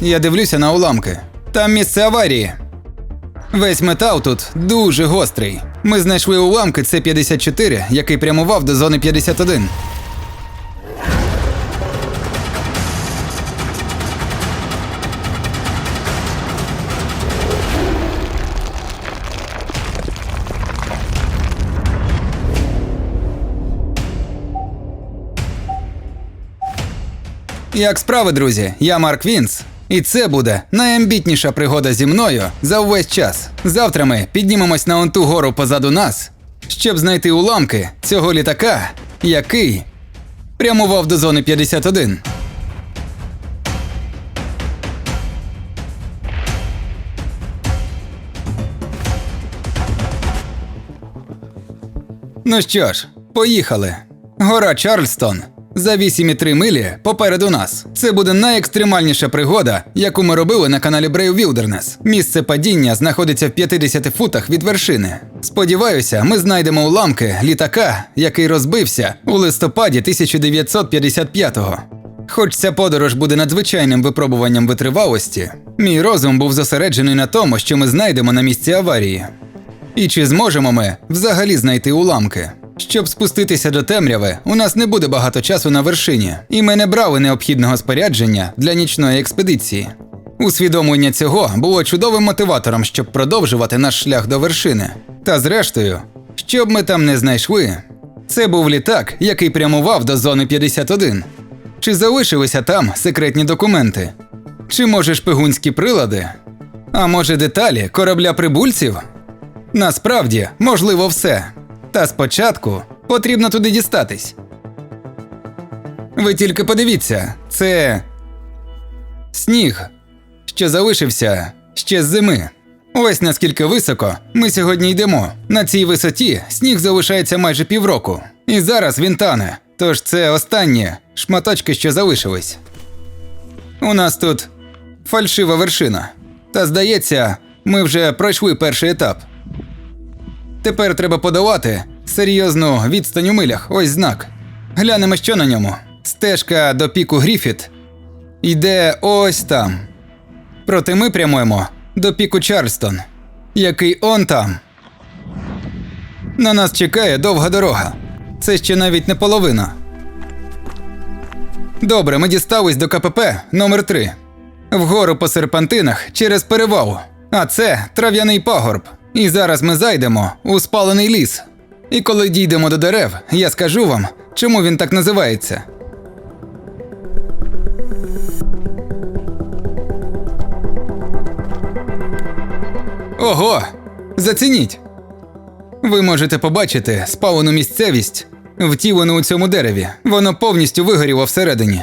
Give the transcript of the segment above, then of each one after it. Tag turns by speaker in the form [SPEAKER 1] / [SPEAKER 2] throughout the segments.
[SPEAKER 1] Я дивлюся на уламки. Там місце аварії. Весь метал тут дуже гострий. Ми знайшли уламки С-54, який прямував до зони 51. Як справи, друзі? Я Марк Вінс. І це буде найамбітніша пригода зі мною за увесь час. Завтра ми піднімемось на онту гору позаду нас, щоб знайти уламки цього літака, який прямував до зони 51. Ну що ж, поїхали. Гора Чарльстон. За 8,3 милі попереду нас. Це буде найекстремальніша пригода, яку ми робили на каналі Brave Wilderness. Місце падіння знаходиться в 50 футах від вершини. Сподіваюся, ми знайдемо уламки літака, який розбився у листопаді 1955-го. Хоч ця подорож буде надзвичайним випробуванням витривалості, мій розум був зосереджений на тому, що ми знайдемо на місці аварії. І чи зможемо ми взагалі знайти уламки? Щоб спуститися до темряви, у нас не буде багато часу на вершині, і ми не брали необхідного спорядження для нічної експедиції. Усвідомлення цього було чудовим мотиватором, щоб продовжувати наш шлях до вершини. Та зрештою, що б ми там не знайшли, це був літак, який прямував до зони 51. Чи залишилися там секретні документи? Чи може шпигунські прилади? А може деталі корабля прибульців? Насправді, можливо, все. Та спочатку потрібно туди дістатись. Ви тільки подивіться, це сніг, що залишився ще з зими. Ось наскільки високо ми сьогодні йдемо. На цій висоті сніг залишається майже півроку. І зараз він тане. Тож це останні шматочки, що залишились. У нас тут фальшива вершина. Та здається, ми вже пройшли перший етап. Тепер треба подолати серйозну відстань у милях. Ось знак. Глянемо, що на ньому. Стежка до піку Гріфіт йде ось там. Проте ми прямуємо до піку Чарльстон, який он там. На нас чекає довга дорога. Це ще навіть не половина. Добре, ми дістались до КПП номер 3 Вгору по серпантинах через перевал. А це трав'яний пагорб. І зараз ми зайдемо у спалений ліс. І коли дійдемо до дерев, я скажу вам, чому він так називається. Ого! Зацініть! Ви можете побачити спалену місцевість, втілену у цьому дереві. Воно повністю вигоріло всередині.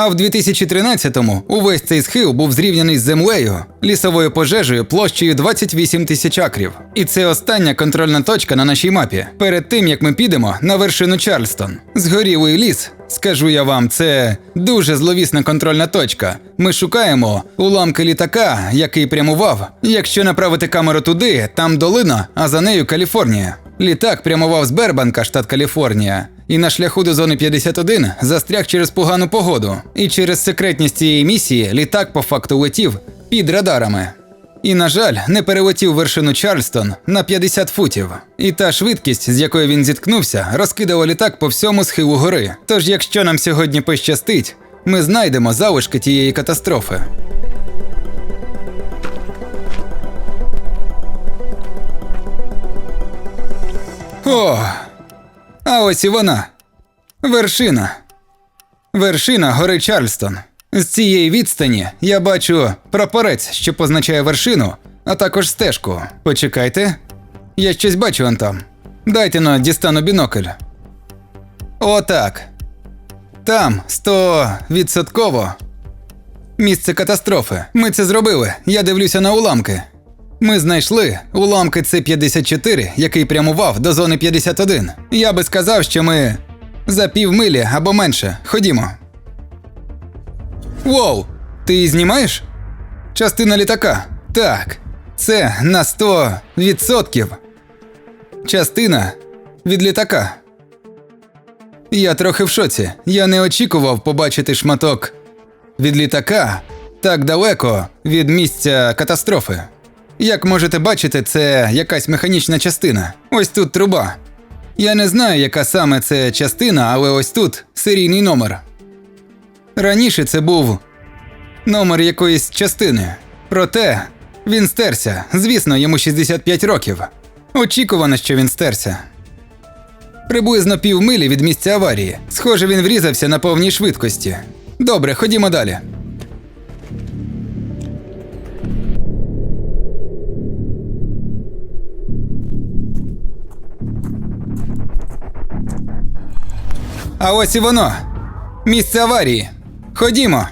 [SPEAKER 1] А в 2013-му увесь цей схил був зрівняний з землею, лісовою пожежею площею 28 тисяч акрів. І це остання контрольна точка на нашій мапі. Перед тим як ми підемо на вершину Чарльстон. Згорілий ліс, скажу я вам, це дуже зловісна контрольна точка. Ми шукаємо уламки літака, який прямував. Якщо направити камеру туди, там долина, а за нею Каліфорнія. Літак прямував з Бербанка, штат Каліфорнія, і на шляху до зони 51 застряг через погану погоду. І через секретність цієї місії літак по факту летів під радарами. І, на жаль, не перелетів вершину Чарльстон на 50 футів. І та швидкість, з якою він зіткнувся, розкидала літак по всьому схилу гори. Тож, якщо нам сьогодні пощастить, ми знайдемо залишки тієї катастрофи. О, а ось і вона. Вершина. Вершина гори Чарльстон. З цієї відстані я бачу прапорець, що позначає вершину, а також стежку. Почекайте. Я щось бачу он там. Дайте но дістану бінокль. Отак. Там, сто відсотково. Місце катастрофи. Ми це зробили. Я дивлюся на уламки. Ми знайшли уламки С-54, який прямував до зони 51. Я би сказав, що ми за півмилі або менше. Ходімо. Воу! Ти її знімаєш? Частина літака. Так. Це на 100%. Частина від літака. Я трохи в шоці. Я не очікував побачити шматок від літака так далеко від місця катастрофи. Як можете бачити, це якась механічна частина. Ось тут труба. Я не знаю, яка саме це частина, але ось тут серійний номер. Раніше це був номер якоїсь частини. Проте він стерся. Звісно, йому 65 років. Очікувано, що він стерся. Приблизно півмилі від місця аварії. Схоже, він врізався на повній швидкості. Добре, ходімо далі. А ось і воно. Місце аварії. Ходімо.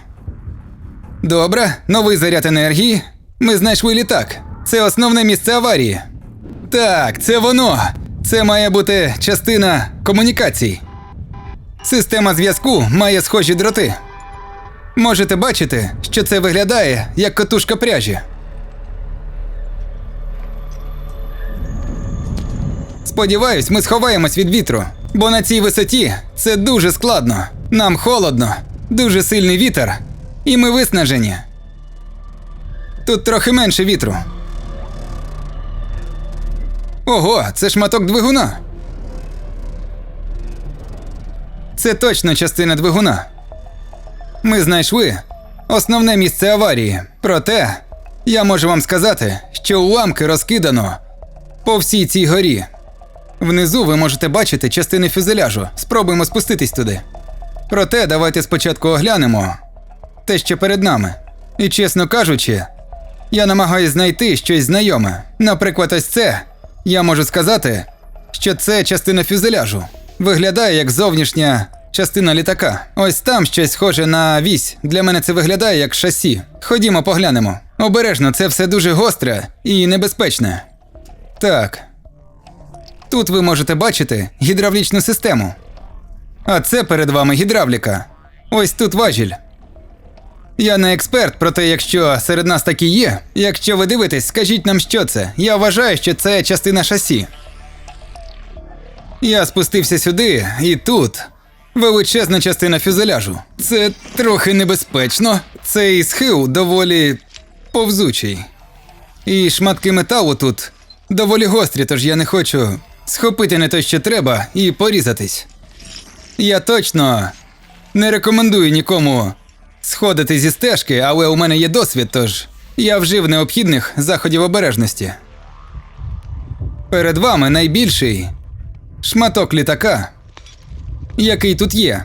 [SPEAKER 1] Добре, новий заряд енергії. Ми знайшли літак. Це основне місце аварії. Так, це воно. Це має бути частина комунікацій. Система зв'язку має схожі дроти. Можете бачити, що це виглядає як катушка пряжі. Сподіваюсь, ми сховаємось від вітру, бо на цій висоті це дуже складно. Нам холодно, дуже сильний вітер, і ми виснажені. Тут трохи менше вітру. Ого, це шматок двигуна. Це точно частина двигуна. Ми знайшли основне місце аварії. Проте я можу вам сказати, що уламки розкидано по всій цій горі. Внизу ви можете бачити частини фюзеляжу. Спробуємо спуститись туди. Проте давайте спочатку оглянемо те, що перед нами. І чесно кажучи, я намагаюсь знайти щось знайоме. Наприклад, ось це. Я можу сказати, що це частина фюзеляжу. Виглядає як зовнішня частина літака. Ось там щось схоже на вісь. Для мене це виглядає як шасі. Ходімо, поглянемо. Обережно, це все дуже гостре і небезпечне. Так. Тут ви можете бачити гідравлічну систему. А це перед вами гідравліка. Ось тут важіль. Я не експерт, проте якщо серед нас такі є, якщо ви дивитесь, скажіть нам, що це. Я вважаю, що це частина шасі. Я спустився сюди, і тут величезна частина фюзеляжу. Це трохи небезпечно. Цей схил доволі повзучий. І шматки металу тут доволі гострі, тож я не хочу схопити не те, що треба, і порізатись. Я точно не рекомендую нікому сходити зі стежки, але у мене є досвід, тож я вжив необхідних заходів обережності. Перед вами найбільший шматок літака, який тут є.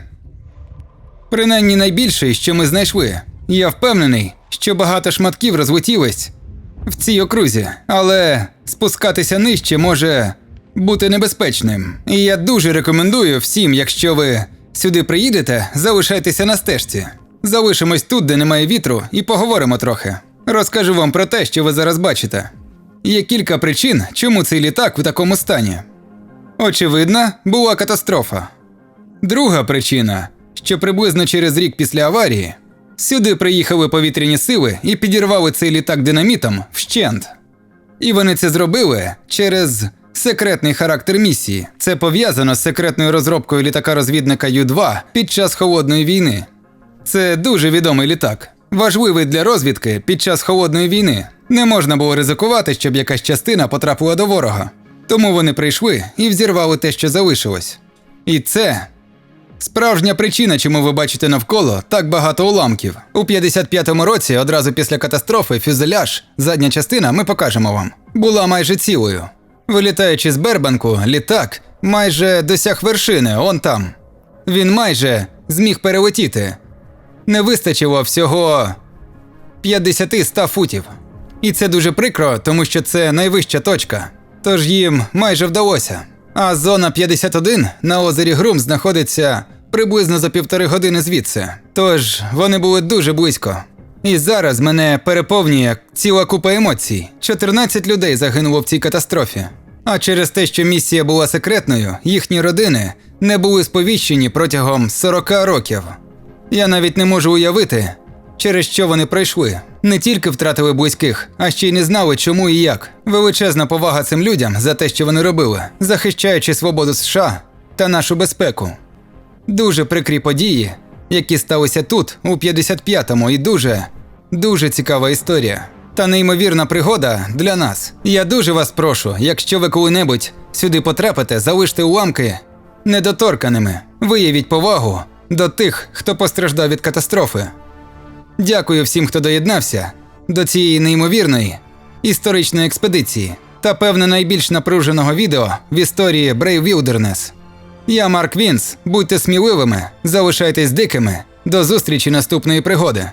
[SPEAKER 1] Принаймні найбільший, що ми знайшли. Я впевнений, що багато шматків розлетілись в цій окрузі, але спускатися нижче може бути небезпечним. І я дуже рекомендую всім, якщо ви сюди приїдете, залишайтеся на стежці. Залишимось тут, де немає вітру, і поговоримо трохи. Розкажу вам про те, що ви зараз бачите. Є кілька причин, чому цей літак в такому стані. Очевидно, була катастрофа. Друга причина, що приблизно через рік після аварії сюди приїхали повітряні сили і підірвали цей літак динамітом вщент. І вони це зробили через секретний характер місії. Це пов'язано з секретною розробкою літака-розвідника Ю-2 під час холодної війни. Це дуже відомий літак, важливий для розвідки під час холодної війни. Не можна було ризикувати, щоб якась частина потрапила до ворога. Тому вони прийшли і взірвали те, що залишилось. І це справжня причина, чому ви бачите навколо так багато уламків. У 55-му році, одразу після катастрофи, фюзеляж, задня частина, ми покажемо вам, була майже цілою. Вилітаючи з Бербанку, літак майже досяг вершини, он там. Він майже зміг перелетіти. Не вистачило всього 50-100 футів. І це дуже прикро, тому що це найвища точка. Тож їм майже вдалося. А зона 51 на озері Грум знаходиться приблизно за півтори години звідси. Тож вони були дуже близько. І зараз мене переповнює ціла купа емоцій. 14 людей загинуло в цій катастрофі. А через те, що місія була секретною, їхні родини не були сповіщені протягом 40 років. Я навіть не можу уявити, через що вони пройшли. Не тільки втратили близьких, а ще й не знали, чому і як. Величезна повага цим людям за те, що вони робили, захищаючи свободу США та нашу безпеку. Дуже прикрі події, які сталися тут, у 55-му, і дуже Дуже цікава історія. Та неймовірна пригода для нас. Я дуже вас прошу, якщо ви коли-небудь сюди потрапите, залиште уламки недоторканими. Виявіть повагу до тих, хто постраждав від катастрофи. Дякую всім, хто доєднався до цієї неймовірної історичної експедиції та певне найбільш напруженого відео в історії Brave Wilderness. Я Марк Вінс. Будьте сміливими, залишайтесь дикими. До зустрічі наступної пригоди.